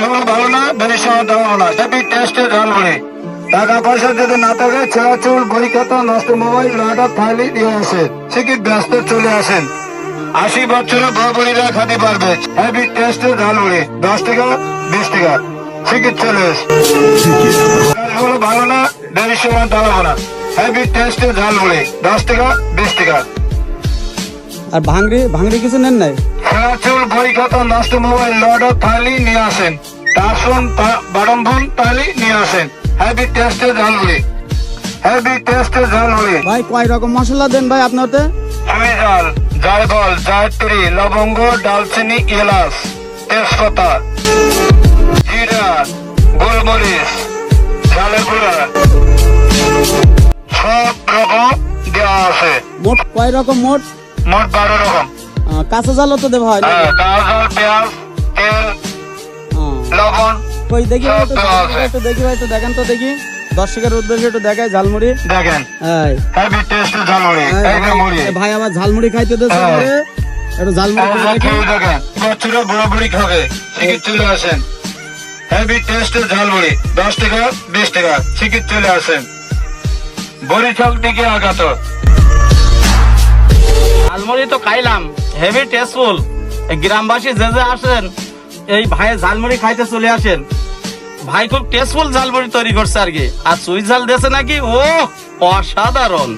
ভালো ভালো না টাকা পয়সা যদি না থাকে, ছেঁড়া চুল বই খাতা, নষ্ট মোবাইল চলে আসেন। আশি বছরের বড়বড়িরা খাতে পারবে। হেভি টেস্টে ঝালমুড়ি দশ টাকা, বিশ টাকা। শিখে চলে এস আকাশগুলো ভালো না দেড় সময় দাঁড়াবো না। হেভি টেস্টে ঝালমুড়ি দশ টাকা, বিশ টাকা। আর ভাঙড়ি ভাঙড়ি কিছু নেন নাই? চুল বই খাতা নষ্ট মোবাইল থালি নিয়ে আসেন। থালি নিয়ে আসেন। হেভি টেস্টে ঝালমুড়ি হেভি টেস্টে ঝালমুড়ি ভাই কয় রকম মশলা দেন ভাই আপনারতে? আমি জাল জায়ফল জায়ত্রী লবঙ্গ ডালচিনি এলাচ তেজপাতা জিরা গোলমরিচ ঝালের গুঁড়া। সব রকম দেওয়া আছে। মোট কয় রকম মোট? মোট বারো রকম। কাঁচা জালও তো দেওয়া হয় হ্যাঁ গাজর পেঁয়াজ তেল লবণ কই দেখি একটু সব দেওয়া আছে। একটু দেখি ভাই একটু দেখেন তো দেখি। দর্শকের উদ্দেশ্যে একটু দেখায় ঝালমুড়ি। দেখেন। ভাই আমার খাইতে দিচ্ছে হ্যাঁ। একটু ঝালমুড়ি দেখেন খাবে। চলে আসেন। হেভি টেস্ট ঝালমুড়ি দশ টাকা বিশ টাকা চলে আসেন। বড়ি ছক দিকে আগাত। ঝালমুড়ি তো খাইলাম হেভি টেস্টফুল গ্রামবাসী যে যে আসেন, এই ভাইয়ের ঝালমুড়ি খাইতে চলে আসেন। ভাই খুব টেস্টফুল ঝালমুড়ি তৈরি করছে আর কি। আর সুই ঝাল দিয়েছে নাকি? ও অসাধারণ।